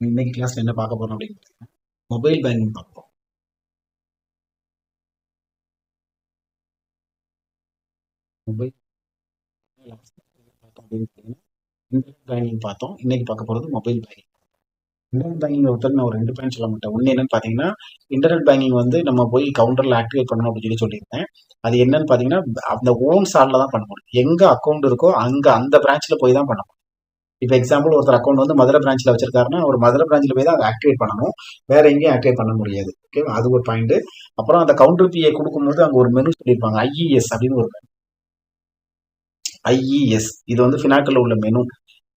இன்னைக்கு கிளாஸ்ல என்ன பார்க்க போறோம் அப்படின்னு பார்த்தீங்கன்னா மொபைல் பேங்கிங் பார்ப்போம். மொபைல் பார்த்தோம் அப்படின்னு பார்த்தீங்கன்னா இன்டர்நெட் பேங்கிங் பார்த்தோம். இன்னைக்கு பார்க்க போகிறது மொபைல் பேங்கிங் இன்டர்நெட் பேங்கிங் ஒருத்தர் நான் ஒரு ரெண்டு பாயிண்ட் சொல்ல மாட்டேன். ஒன்று என்னன்னு பார்த்தீங்கன்னா இன்டர்நெட் பேங்கிங் வந்து நம்ம போய் கவுண்டரில் ஆக்டிவேட் பண்ணணும் அப்படின்னு சொல்லி சொல்லியிருந்தேன். அது என்னன்னு பார்த்தீங்கன்னா அந்த ஓன் சாலில் தான் பண்ண முடியும். எங்கே அக்கௌண்ட் இருக்கோ அங்கே அந்த பிரான்ச்சில் போய் தான் பண்ண முடியும். இப்போ எக்ஸாம்பிள் ஒருத்தர் அக்கௌண்ட் வந்து மதுரை பிரான்ச்சில் வச்சிருக்காருன்னா ஒரு மதுரை பிரான்ச்சில் போய் தான் அதை ஆக்டிவேட் பண்ணணும். வேற எங்கேயும் ஆக்டிவேட் பண்ண முடியாது. ஓகே அது ஒரு பாயிண்ட் அப்புறம் அந்த கவுண்டர் பிஏ கொடுக்கும்போது அங்கே ஒரு மெனு சொல்லியிருப்பாங்க ஐஇஎஸ் அப்படின்னு ஒரு ஐஇஎஸ் இது வந்து ஃபினாக்கில் உள்ள மெனு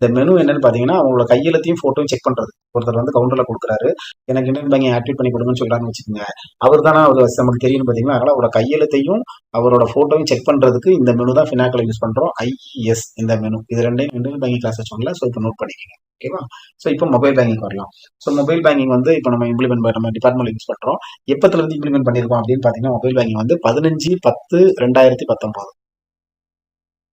இந்த மெனு என்னன்னு பார்த்தீங்கன்னா அவங்களோட கையெழுத்தையும் ஃபோட்டோயும் செக் பண்ணுறது ஒருத்தர் வந்து கவுண்டரில் கொடுக்குறாரு. எனக்கு இன்டர்நெட் பேங்கிங் ஆக்டிவேட் பண்ணி கொடுங்கன்னு சொல்கிறான்னு வச்சுக்கோங்க. அவர் தானே அவர் நமக்கு தெரியும் பார்த்தீங்கன்னா அதனால் அவரோட கையெழுத்தையும் அவரோட ஃபோட்டோவும் செக் பண்ணுறதுக்கு இந்த மெனு தான் ஃபினாக்கில் யூஸ் பண்ணுறோம் ஐஇஎஸ் இந்த மெனு இது ரெண்டையும் இன்டர்நெட் பேங்கிங் கிளாஸ் வச்சோம்ல ஸோ இப்போ நோட் பண்ணிக்கோங்க. ஓகேவா ஸோ இப்போ மொபைல் பேங்கிங் வரலாம். ஸோ மொபைல் பேங்கிங் வந்து இப்போ நம்ம இம்ப்ளிமெண்ட் பண்ண நம்ம டிபார்ட்மெண்ட் யூஸ் பண்ணுறோம் எப்பத்துல இருந்து இம்ப்ளிமெண்ட் பண்ணியிருக்கோம் அப்படின்னு பார்த்தீங்கன்னா மொபைல் பேங்கிங் வந்து பதினஞ்சு பத்து ரெண்டாயிரத்தி பத்தொம்போது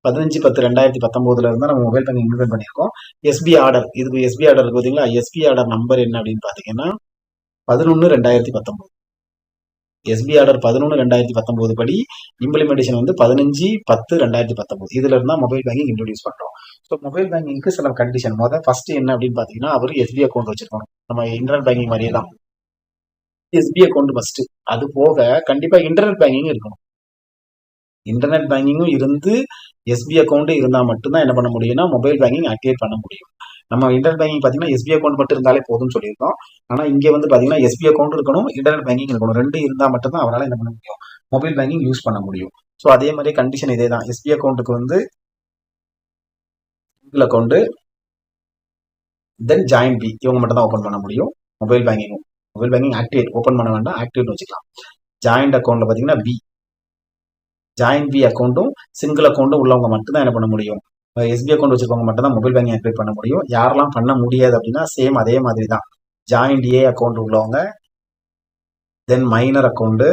பதினஞ்சு பத்து ரெண்டாயிரத்தி பத்தொம்போதுல இருந்து நம்ம மொபைல் பேங்கிங் இம்ப்ளிமெண்ட் பண்ணியிருக்கோம். எஸ்பி ஆர்டர் இதுக்கு எஸ்பி ஆர்டர் இருக்கு பார்த்தீங்களா எஸ்பி ஆர்டர் நம்பர் என்ன அப்படின்னு பார்த்தீங்கன்னா பதினொன்று ரெண்டாயிரத்தி பத்தொம்போது எஸ்பி ஆர்டர் பதினொன்று ரெண்டாயிரத்தி பத்தொம்போது படி இம்ப்ளிமெண்டேஷன் வந்து பதினஞ்சு பத்து ரெண்டாயிரத்தி பத்தொம்போது இதுல இருந்தா மொபைல் பேங்கிங் இன்ட்ரடியூஸ் பண்றோம். ஸோ மொபைல் பேங்கிங்க்கு சில கண்டிஷன் முதல் ஃபர்ஸ்ட் என்ன அப்படின்னு பார்த்தீங்கன்னா அவர் எஸ்பி அக்கௌண்ட் வச்சிருக்கணும். நம்ம இன்டர்நெட் பேங்கிங் மாதிரியே தான். எஸ்பி அக்கௌண்ட் ஃபர்ஸ்ட் அது போக கண்டிப்பா இன்டர்நெட் பேங்கிங் இருக்கணும். இன்டர்நெட் பேங்கிங்கும் இருந்து எஸ்பி அக்கௌண்ட்டும் இருந்தால் மட்டும்தான் என்ன பண்ண முடியும்னா மொபைல் பேங்கிங் ஆக்டிவேட் பண்ண முடியும். நம்ம இன்டர்நெட் பேங்கிங் பார்த்தீங்கன்னா எஸ்பி அக்கௌண்ட் மட்டும் இருந்தாலே போதும்னு சொல்லியிருக்கோம். ஆனால் இங்கே வந்து பார்த்தீங்கன்னா எஸ்பி அக்கௌண்ட் இருக்கணும் இன்டர்நெட் பேங்கிங் இருக்கணும் ரெண்டு இருந்தால் மட்டும்தான் அவரால் என்ன பண்ண முடியும்? மொபைல் பேங்கிங் யூஸ் பண்ண முடியும். ஸோ அதே மாதிரி கண்டிஷன் இதே தான். எஸ்பி அக்கௌண்ட்டுக்கு வந்து Google account then joint B இவங்க மட்டும் தான் ஓப்பன் பண்ண முடியும். மொபைல் பேங்கிங்கும் மொபைல் பேங்கிங் ஆக்டிவேட் ஓப்பன் பண்ண வேண்டாம் ஆக்டிவேட் வச்சுக்கலாம். ஜாயிண்ட் அக்கௌண்ட்டில் பார்த்தீங்கன்னா பி ஜாயின் பி அக்கௌண்ட்டும் சிங்கிள் அக்கௌண்ட்டும் உள்ளவங்க மட்டும்தான் என்ன பண்ண முடியும்? எஸ்பி அக்கௌண்ட் வச்சிருக்கவங்க மட்டும் தான் மொபைல் பேங்கிங் ஆக்டிவேட் பண்ண முடியும். யாரெல்லாம் பண்ண முடியாது அப்படின்னா சேம் அதே மாதிரி தான். ஜாயிண்ட் ஏ அக்கௌண்ட் உள்ளவங்க then minor account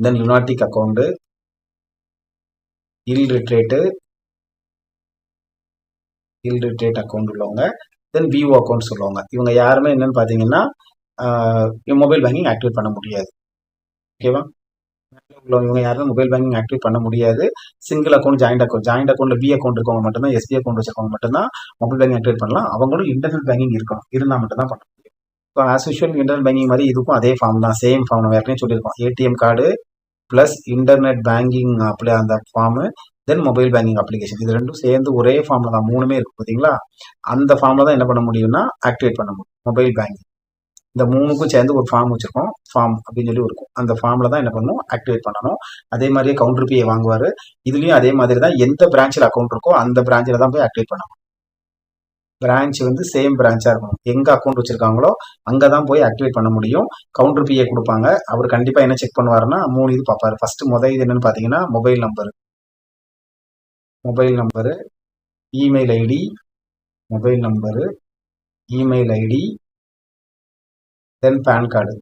then lunatic account illiterate illiterate account உள்ளவங்க தென் விஓ அக்கௌண்ட் சொல்லுவாங்க இவங்க யாருமே என்னன்னு பார்த்தீங்கன்னா மொபைல் பேங்கிங் ஆக்டிவேட் பண்ண முடியாது. ஓகேவா இவங்க யாரும் மொபைல் பேங்கிங் ஆக்டிவேட் பண்ண முடியாது. Single account joint account joint அக்கௌண்ட்ல பி அக்கௌண்ட் இருக்கவங்க மட்டும்தான் எஸ்பி அக்கௌண்ட் வச்சிருக்கவங்க மட்டும்தான் மொபைல் பேங்கிங் ஆக்டிவேட் பண்ணலாம். அவங்களும் இன்டர்நெட் பேங்கிங் இருக்கணும். இருந்தால் மட்டும் தான் பண்ண முடியும். So as usual internet banking மாதிரி இதுக்கும் அதே ஃபார்ம் தான். சேம் ஃபார்ம் நம்ம ஏற்கனவே சொல்லியிருக்கோம். ATM card plus internet banking அப்படி அந்த form then mobile banking application இது ரெண்டும் சேர்ந்து ஒரே ஃபார்மில் தான். மூணுமே இருக்கு பார்த்தீங்களா அந்த ஃபார்மில் தான் என்ன பண்ண முடியும்னா ஆக்டிவேட் பண்ண முடியும். மொபைல் பேங்கிங் இந்த மூணுக்கும் சேர்ந்து ஒரு ஃபார்ம் வச்சிருக்கோம். ஃபார்ம் அப்படின்னு சொல்லி இருக்கும். அந்த ஃபார்மில் தான் என்ன பண்ணணும்? ஆக்டிவேட் பண்ணணும். அதே மாதிரியே கவுண்டர் பியை வாங்குவார். இதுலேயும் அதே மாதிரி தான் எந்த பிரான்ச்சில் அக்கௌண்ட் இருக்கோ அந்த பிரான்ச்சில் தான் போய் ஆக்டிவேட் பண்ணணும். பிரான்ச் வந்து சேம் பிரான்ச்சாக இருக்கணும். எங்கே அக்கௌண்ட் வச்சிருக்காங்களோ அங்கே தான் போய் ஆக்டிவேட் பண்ண முடியும். கவுண்டர் பிஏ கொடுப்பாங்க. அவர் கண்டிப்பாக என்ன செக் பண்ணுவாருன்னா மூணு இது பார்ப்பார். ஃபர்ஸ்ட் முதல் இது என்னென்னு பார்த்தீங்கன்னா mobile number mobile number email ID mobile number email ID then PAN card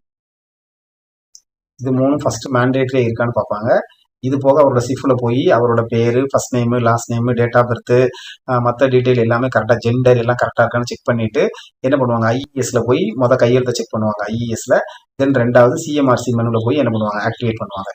இது மூணும் ஃபர்ஸ்ட் மேண்டேட்டரி இருக்கான்னு பார்ப்பாங்க. இது போக அவரோட சிஃபில் போய் அவரோட பேர் first name last name date of birth மற்ற டீட்டெயில் எல்லாமே கரெக்டாக ஜெண்டர் எல்லாம் கரெக்டாக இருக்கான்னு செக் பண்ணிவிட்டு என்ன பண்ணுவாங்க? ஐஇஎஸில் போய் மொதல் கையெழுத்தை செக் பண்ணுவாங்க. ஐஇஎஸில் தென் ரெண்டாவது சிஎம்ஆர்சி மெனுவில் போய் என்ன பண்ணுவாங்க? ஆக்டிவேட் பண்ணுவாங்க.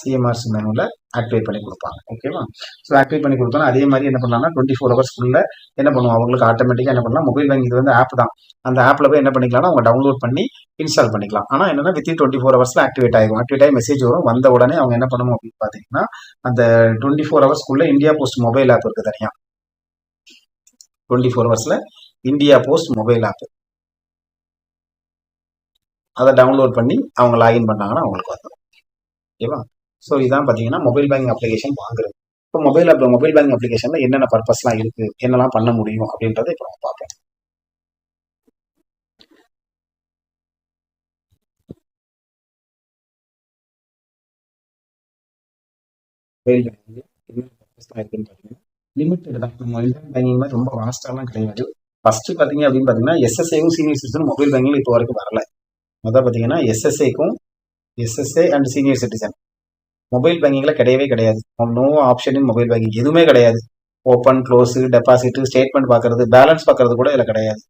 சிஎம்ஆர்சி மெனுவில் ஆக்டிவேட் பண்ணி கொடுப்பாங்க. ஓகேவா ஸோ ஆக்டிவேட் பண்ணி கொடுத்தோன்னா அதே மாதிரி என்ன பண்ணலாம்னா டுவெண்ட்டி ஃபோர் ஹவர்ஸ்க்குள்ள என்ன பண்ணுவோம்? அவங்களுக்கு ஆட்டோமேட்டிக்காக என்ன பண்ணலாம்? மொபைல் பேங்கிங் இது வந்து ஆப் தான். அந்த ஆப்பில் போய் என்ன பண்ணிக்கலாம்னா அவங்க டவுன்லோட் பண்ணி இன்ஸ்டால் பண்ணிக்கலாம். ஆனால் என்னன்னா வித்தின் டுவெண்ட்டி ஃபோர் ஹவர்ஸில் ஆக்டிவேட் ஆகும் ஆக்டிவேட் ஆகி மெசேஜ் வரும். வந்த உடனே அவங்க என்ன பண்ணணும் அப்படின்னு பார்த்தீங்கன்னா அந்த டுவெண்ட்டி ஃபோர் ஹவர்ஸ்க்குள்ள இந்தியா போஸ்ட் மொபைல் ஆப் இருக்குது தனியாக டுவெண்ட்டி ஃபோர் ஹவர்ஸில் இந்தியா போஸ்ட் மொபைல் ஆப் அதை டவுன்லோட் பண்ணி அவங்க லாகின் பண்ணாங்கன்னா அவங்களுக்கு வந்துடும் ஓகேவா ஸோ இதான் பார்த்தீங்கன்னா மொபைல் பேங்கிங் அப்ளிகேஷன் வாங்குறது. இப்போ மொபைல் அப் மொபைல் பேங்கிங் அப்ளிகேஷனில் என்னென்ன பர்பஸ்லாம் இருக்குது என்னெல்லாம் பண்ண முடியும்? அப்படின்றத இப்போ நம்ம பார்ப்போம். மொபைல் பேங்கிங் என்ன பர்பஸ்லாம் இருக்குன்னு பார்த்தீங்கன்னா லிமிட்டட் தான். மொபைல் பேங்கிங் மாதிரி ரொம்ப வாஸ்டாலாம் கிடையாது. ஃபர்ஸ்ட் பார்த்தீங்க அப்படின்னு பார்த்தீங்கன்னா எஸ்எஸ்ஏவும் சீனியர் சிட்டிசனும் மொபைல் பேங்கிங் இப்போ வரைக்கும் வரல. முதல் பார்த்தீங்கன்னா எஸ்எஸ்ஏக்கும் SSA and senior citizen mobile பேங்கிங்கில் கிடையவே கிடையாது. No option in mobile banking எதுவுமே கிடையாது. ஓப்பன் க்ளோஸு டெபாசிட் ஸ்டேட்மெண்ட் பார்க்கறது பேலன்ஸ் பார்க்கறது கூட இதில் கிடையாது.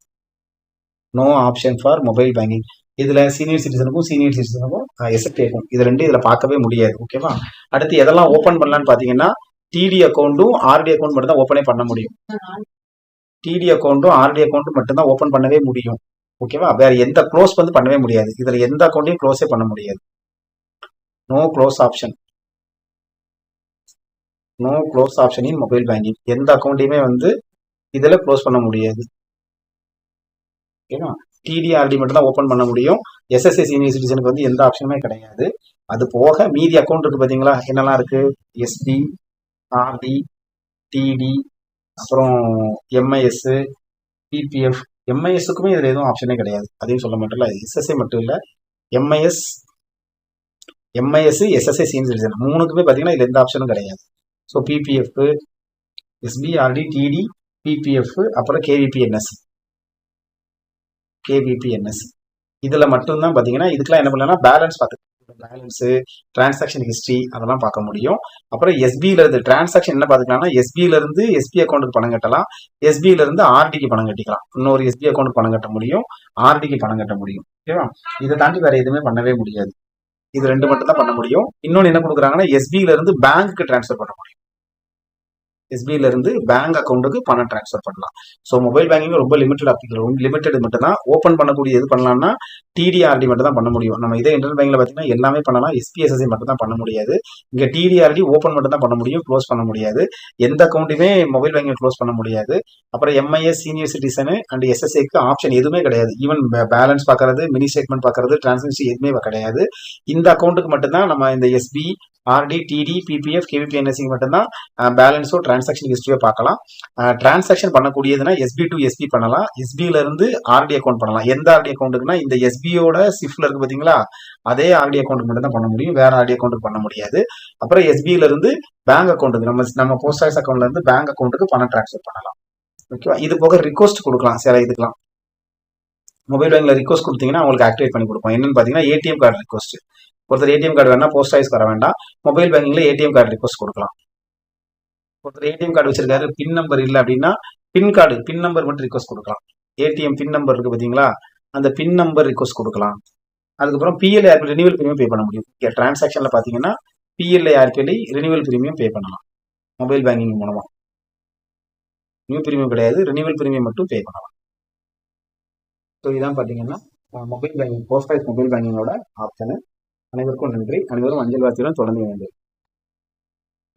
No option for mobile banking இதில் சீனியர் சிட்டிசனுக்கும் சீனியர் சிட்டிசனுக்கும் எசெப்ட் இருக்கும் இது ரெண்டு இதில் பார்க்கவே முடியாது. ஓகேவா அடுத்து எதெல்லாம் ஓப்பன் பண்ணலான்னு பார்த்தீங்கன்னா டிடி அக்கௌண்ட்டும் ஆர்டி அக்கௌண்ட் மட்டும் தான் ஓப்பனே பண்ண முடியும். டிடி அக்கௌண்ட்டும் ஆர்டி அக்கௌண்ட்டும் மட்டும்தான் ஓப்பன் பண்ணவே முடியும். ஓகேவா வேற எந்த க்ளோஸ் வந்து பண்ணவே முடியாது. இதில் எந்த அக்கௌண்ட்டையும் க்ளோஸே பண்ண முடியாது. No close option no close option in mobile banking எந்த அக்கௌண்ட்டையுமே வந்து இதில் க்ளோஸ் பண்ண முடியாது. ஓகேவா டிடிஆர்டி மட்டும் தான் ஓப்பன் பண்ண முடியும். எஸ்எஸ்சி சீனியர் சிட்டிசனுக்கு வந்து எந்த ஆப்ஷனுமே கிடையாது. அது போக மீதி அக்கௌண்ட் இருக்கு பார்த்தீங்களா என்னெல்லாம் இருக்கு? S B R D T D அப்புறம் M I S P P F எம்ஐஎஸ்க்குமே இதில் எதுவும் ஆப்ஷனே கிடையாது. அதையும் சொல்ல மாட்டேன்ல எஸ்எஸ்ஐ மட்டும் இல்லை. M I S M I S S S I senior citizen மூணுக்குமே பார்த்தீங்கன்னா இதில் எந்த ஆப்ஷனும் கிடையாது. So PPF SB RD TD PPF அப்புறம் கேவிபிஎன்எஸ் கேவிபிஎன்எஸ் இதில் மட்டும்தான் பார்த்தீங்கன்னா இதுக்கெலாம் என்ன பண்ணலன்னா பேலன்ஸ் பார்த்து பேலன்ஸு டிரான்சாக்ஷன் ஹிஸ்ட்ரி அதெல்லாம் பார்க்க முடியும். அப்புறம் எஸ்பியிலிருந்து டிரான்சாக்ஷன் என்ன பார்த்துக்கலாம்னா எஸ்பியில இருந்து எஸ்பி அக்கௌண்ட்டுக்கு பணம் கட்டலாம். எஸ்பியிலிருந்து ஆர்டிக்கு பணம் கட்டிக்கலாம். இன்னொரு எஸ்பி அக்கௌண்ட் பணம் கட்ட முடியும். ஆர்டிக்கு பணம் கட்ட முடியும். ஓகேவா இதை தாண்டி வேறு எதுவுமே பண்ணவே முடியாது. இது ரெண்டு மட்டும் தான் பண்ண முடியும். இன்னொன்று என்ன கொடுக்குறாங்கன்னா எஸ்பியில இருந்து பேங்க்கு டிரான்ஸ்ஃபர் பண்ண முடியும். எஸ்பிஐல இருந்து பேங்க் அக்கௌண்ட்டுக்கு பணம் ட்ரான்ஸ்ஃபர் பண்ணலாம். ஸோ மொபைல் பேங்கிங் ரொம்ப லிமிடெட் அப்ளிகேஷன் லிமிடெட் மட்டும் தான் ஓப்பன் பண்ணக்கூடிய எது பண்ணலாம்னா டிடிஆர்டி மட்டும் தான் பண்ண முடியும். நம்ம இதே இன்டர்நெட் பேங்க்ல பார்த்தீங்கன்னா எல்லாமே பண்ணலாம். எஸ்பிஎஸ்எஸ்ஐ மட்டும் தான் பண்ண முடியாது. இங்கே டிடிஆர்டி ஓப்பன் மட்டும் தான் பண்ண முடியும். க்ளோஸ் பண்ண முடியாது. எந்த அக்கௌண்ட்டுமே மொபைல் பேங்கிங் க்ளோஸ் பண்ண முடியாது. அப்புறம் எம்ஐஎஸ் சீனியர் சிட்டிசனு அண்ட் எஸ்எஸ்ஐக்கு ஆப்ஷன் எதுவுமே கிடையாது. ஈவன் பேலன்ஸ் பார்க்கறது மினி ஸ்டேட்மெண்ட் பார்க்கறது டிரான்சாக்ஷன் எதுவுமே கிடையாது. இந்த அக்கௌண்ட்டுக்கு மட்டும்தான் நம்ம இந்த எஸ்பி ஆர்டி டிடி பிபிஎஃப் கேபிபிஎன்எஸ்சிக்கு மட்டும்தான் பேலன்ஸோ டிரான்சாக்ஷன் ஹிஸ்டரியை பார்க்கலாம். டிரான்சாக்ஷன் பண்ணக்கூடியதுன்னா எஸ்பி டு எஸ்பி பண்ணலாம். எஸ்பியில இருந்து ஆர்டி அக்கௌண்ட் பண்ணலாம். எந்த ஆர்டி அக்கௌண்ட்டுக்குன்னா இந்த எஸ்பியோட சிஃப்ட்ல இருக்கு பாத்தீங்களா அதே ஆர்டி அக்கௌண்ட் மட்டும் தான் பண்ண முடியும். வேற ஆர்டி அக்கௌண்ட்டுக்கு பண்ண முடியாது. அப்புறம் எஸ்பியில இருந்து பேங்க் அக்கௌண்ட்டுக்கு நம்ம நம்ம போஸ்ட் ஆஃபீஸ் அக்கௌண்ட்ல இருந்து பேங்க் அக்கௌண்ட்டுக்கு பணம் டிரான்ஸ்ஃபர் பண்ணலாம். ஓகேவா இது போக ரிக்வஸ்ட் கொடுக்கலாம் சில இதுக்கெல்லாம். மொபைல் பேங்க்ல ரிக்வஸ்ட் கொடுத்தீங்கன்னா அவங்களுக்கு ஆக்டிவேட் பண்ணி கொடுப்போம். என்னன்னு பாத்தீங்கன்னா ஏடிஎம் கார்டு ரிக்வஸ்ட் ஒருத்தர் ஏடிஎம் கார்டு வேணா போஸ்ட் ஆஃபீஸ் வர வேண்டாம். மொபைல் பேங்கிங்ல ஏடிஎம் கார்டு ரிக்வஸ்ட் கொடுக்கலாம். ஒருத்தர் ஏடிஎம் கார்டு வச்சிருக்காரு பின் நம்பர் இல்லை அப்படின்னா பின் கார்டு பின் நம்பர் மட்டும் ரிக்வஸ்ட் கொடுக்கலாம். ஏடிஎம் பின் நம்பர் இருக்கு பார்த்தீங்களா அந்த பின் நம்பர் ரிக்வஸ்ட் கொடுக்கலாம். அதுக்கப்புறம் PLI RP renewal premium pay பண்ண முடியும். இங்கே டிரான்சாக்ஷன்ல பாத்தீங்கன்னா PLI RPI renewal premium pay பண்ணலாம். மொபைல் பேங்கிங் மூலமா. நியூ பிரீமியம் கிடையாது ரினிவல் பிரீமியம் மட்டும் பே பண்ணலாம். ஸோ இதான் பார்த்தீங்கன்னா mobile banking post office mobile பேங்கிங்கோட option அனைவருக்கும் நன்றி. அனைவரும் அஞ்சல் வார்த்தையுடன் தொடர்ந்து வேண்டும்.